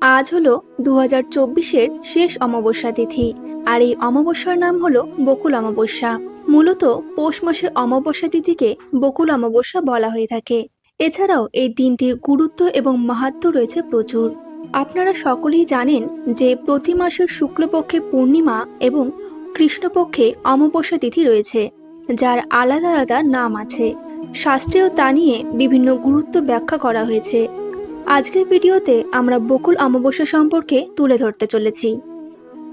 আজ হলো দু হাজার চব্বিশের শেষ অমাবস্যা তিথি, আর এই অমাবস্যার নাম হলো বকুল অমাবস্যা। মূলত পৌষ মাসের অমাবস্যা তিথিকে বকুল অমাবস্যা বলা হয়ে থাকে। এছাড়াও এই দিনটির গুরুত্ব এবং মাহাত্ম্য রয়েছে প্রচুর। আপনারা সকলেই জানেন যে প্রতি মাসের শুক্লপক্ষে পূর্ণিমা এবং কৃষ্ণপক্ষে অমাবস্যা তিথি রয়েছে, যার আলাদা আলাদা নাম আছে। শাস্ত্রেও তা নিয়ে বিভিন্ন গুরুত্ব ব্যাখ্যা করা হয়েছে। আজকের ভিডিওতে আমরা বকুল অমাবস্যা সম্পর্কে তুলে ধরতে চলেছি।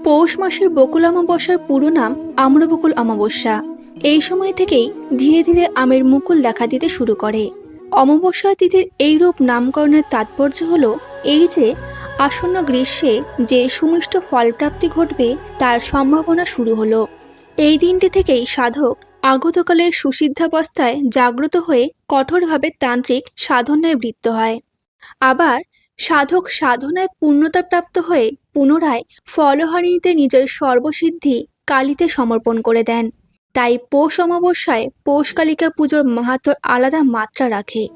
পৌষ মাসের বকুল অমাবস্যার পুরো নাম আম্রবকুল অমাবস্যা। এই সময় থেকেই ধীরে ধীরে আমের মুকুল দেখা দিতে শুরু করে। অমাবস্যা তিথির এইরূপ নামকরণের তাৎপর্য হল এই যে, আসন্ন গ্রীষ্মে যে সুমিষ্ট ফলপ্রাপ্তি ঘটবে তার সম্ভাবনা শুরু হলো। এই দিনটি থেকেই সাধক আগতকালের সুসিদ্ধাবস্থায় জাগ্রত হয়ে কঠোরভাবে তান্ত্রিক সাধনায় বৃত্ত হয়। আবার সাধক সাধনায় পূর্ণতা প্রাপ্ত হয়ে পুনরায় ফলহারিতে নিজের সর্বসিদ্ধি কালীতে সমর্পণ করে দেন। তাই পৌষ অমাবস্যায় পৌষ কালিকা পুজোর মাহাত্মর আলাদা মাত্রা রাখে।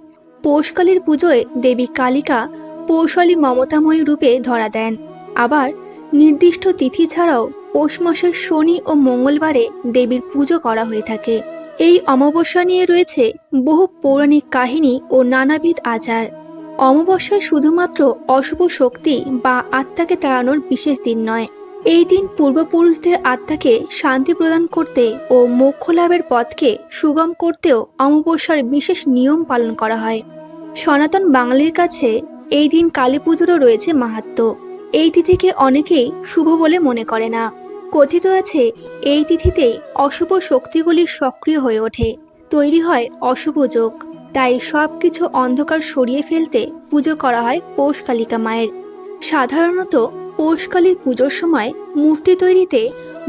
পৌষকালীর পুজোয় দেবী কালিকা পৌষালী মমতাময়ী রূপে ধরা দেন। আবার নির্দিষ্ট তিথি ছাড়াও পৌষ মাসের শনি ও মঙ্গলবারে দেবীর পুজো করা হয়ে থাকে। এই অমাবস্যা নিয়ে রয়েছে বহু পৌরাণিক কাহিনী ও নানাবিধ আচার। অমাবস্যা শুধুমাত্র অশুভ শক্তি বা আত্মাকে তাড়ানোর বিশেষ দিন নয়। এই দিন পূর্বপুরুষদের আত্মাকে শান্তি প্রদান করতে ও মোক্ষ লাভের পথকে সুগম করতেও অমাবস্যার বিশেষ নিয়ম পালন করা হয়। সনাতন বাঙালির কাছে এই দিন কালী পুজোরও রয়েছে মাহাত্ম্য। এই তিথিকে অনেকেই শুভ বলে মনে করে না। কথিত আছে, এই তিথিতেই অশুভ শক্তিগুলি সক্রিয় হয়ে ওঠে। তৈরি হয় অশুভ যোগ। তাই সব কিছু অন্ধকার সরিয়ে ফেলতে পুজো করা হয় পৌষ কালিকা মায়ের। সাধারণত পৌষকালীর পুজোর সময় মূর্তি তৈরিতে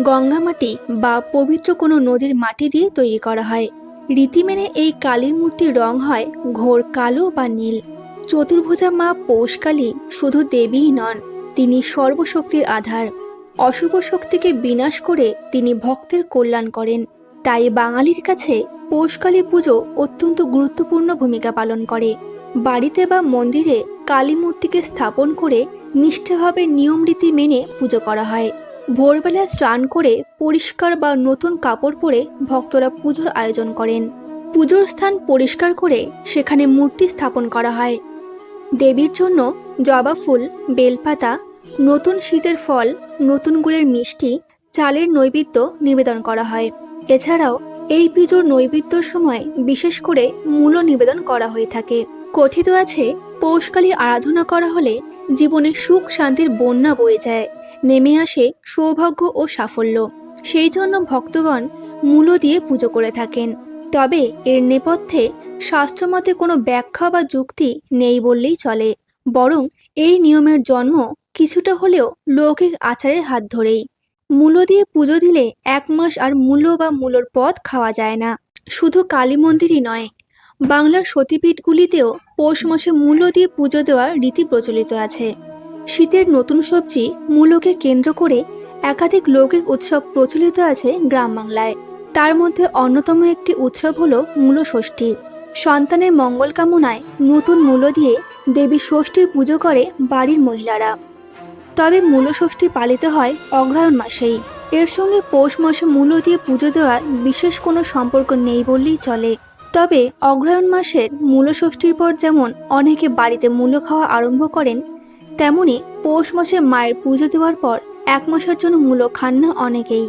গঙ্গা মাটি বা পবিত্র কোনো নদীর মাটি দিয়ে তৈরি করা হয়। রীতি মেনে এই কালীর মূর্তির রং হয় ঘোর কালো বা নীল। চতুর্ভুজা মা পৌষকালী শুধু দেবীই নন, তিনি সর্বশক্তির আধার। অশুভ শক্তিকে বিনাশ করে তিনি ভক্তের কল্যাণ করেন। তাই বাঙালির কাছে পৌষকালী পুজো অত্যন্ত গুরুত্বপূর্ণ ভূমিকা পালন করে। বাড়িতে বা মন্দিরে কালী মূর্তিকে স্থাপন করে নিষ্ঠাভাবে নিয়ম রীতি মেনে পুজো করা হয়। ভোরবেলা স্নান করে পরিষ্কার বা নতুন কাপড় পরে ভক্তরা পুজোর আয়োজন করেন। পুজোর স্থান পরিষ্কার করে সেখানে মূর্তি স্থাপন করা হয়। দেবীর জন্য জবা ফুল, বেলপাতা, নতুন শীতের ফল, নতুন গুড়ের মিষ্টি, চালের নৈবেদ্য নিবেদন করা হয়। এছাড়াও এই পুজোর নৈবেদ্যর সময় বিশেষ করে মূল নিবেদন করা হয়ে থাকে। কথিত আছে, পৌষকালী আরাধনা করা হলে জীবনে সুখ শান্তির বন্যা বয়ে যায়, নেমে আসে সৌভাগ্য ও সাফল্য। সেই জন্য ভক্তগণ মূল্য দিয়ে পুজো করে থাকেন। তবে এর নেপথ্যে শাস্ত্রমতে কোনো ব্যাখ্যা বা যুক্তি নেই বললেই চলে। বরং এই নিয়মের জন্ম কিছুটা হলেও লৌকিক আচারের হাত ধরেই। মূল্য দিয়ে পুজো দিলে এক মাস আর মূল্য বা মূলর পদ খাওয়া যায় না। শুধু কালী মন্দিরই নয়, বাংলার সতীপীঠগুলিতেও পৌষ মাসে মূল্য দিয়ে পুজো দেওয়ার রীতি প্রচলিত আছে। শীতের নতুন সবজি মূল্যকে কেন্দ্র করে একাধিক লৌকিক উৎসব প্রচলিত আছে গ্রাম বাংলায়। তার মধ্যে অন্যতম একটি উৎসব হল মূল ষষ্ঠী। সন্তানের মঙ্গল কামনায় নতুন মূল্য দিয়ে দেবী ষষ্ঠীর পুজো করে বাড়ির মহিলারা। তবে মূলষষ্ঠী পালিত হয় অগ্রহায়ণ মাসেই। এর সঙ্গে পৌষ মাসে মূল্য দিয়ে পুজো দেওয়ার বিশেষ কোনো সম্পর্ক নেই বললেই চলে। তবে অগ্রহায়ণ মাসের মূলষষ্ঠীর পর যেমন অনেকে বাড়িতে মূল্য খাওয়া আরম্ভ করেন, তেমনি পৌষ মাসে মায়ের পুজো দেওয়ার পর এক মাসের জন্য মূল্য খান না অনেকেই।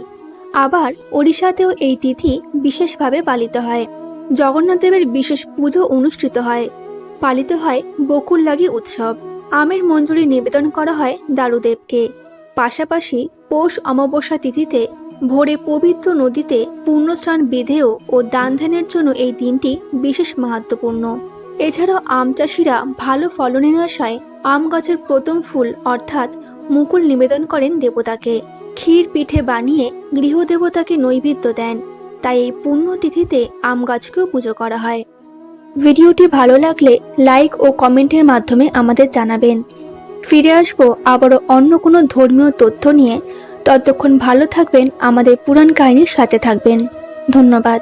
আবার ওড়িশাতেও এই তিথি বিশেষভাবে পালিত হয়। জগন্নাথ দেবের বিশেষ পুজো অনুষ্ঠিত হয়। পালিত হয় বকুল লাগি উৎসব। আমের মঞ্জুরি নিবেদন করা হয় দারুদেবকে। পাশাপাশি পৌষ অমাবস্যা তিথিতে ভোরে পবিত্র নদীতে পুণ্যস্নান বিধেয় ও দান ধ্যানের জন্য এই দিনটি বিশেষ মাহাত্মপূর্ণ এছাড়াও আম চাষিরা ভালো ফলনের আশায় আম গাছের প্রথম ফুল অর্থাৎ মুকুল নিবেদন করেন দেবতাকে। ক্ষীর পিঠে বানিয়ে গৃহদেবতাকে নৈবেদ্য দেন। তাই এই পুণ্যতিথিতে আম গাছকেও পুজো করা হয়। ভিডিওটি ভালো লাগলে লাইক ও কমেন্টের মাধ্যমে আমাদের জানাবেন। ফিরে আসব আবারও অন্য কোনো ধর্মীয় তথ্য নিয়ে। ততক্ষণ ভালো থাকবেন আমাদের পুরাণ কাহিনীর সাথে থাকবেন। ধন্যবাদ।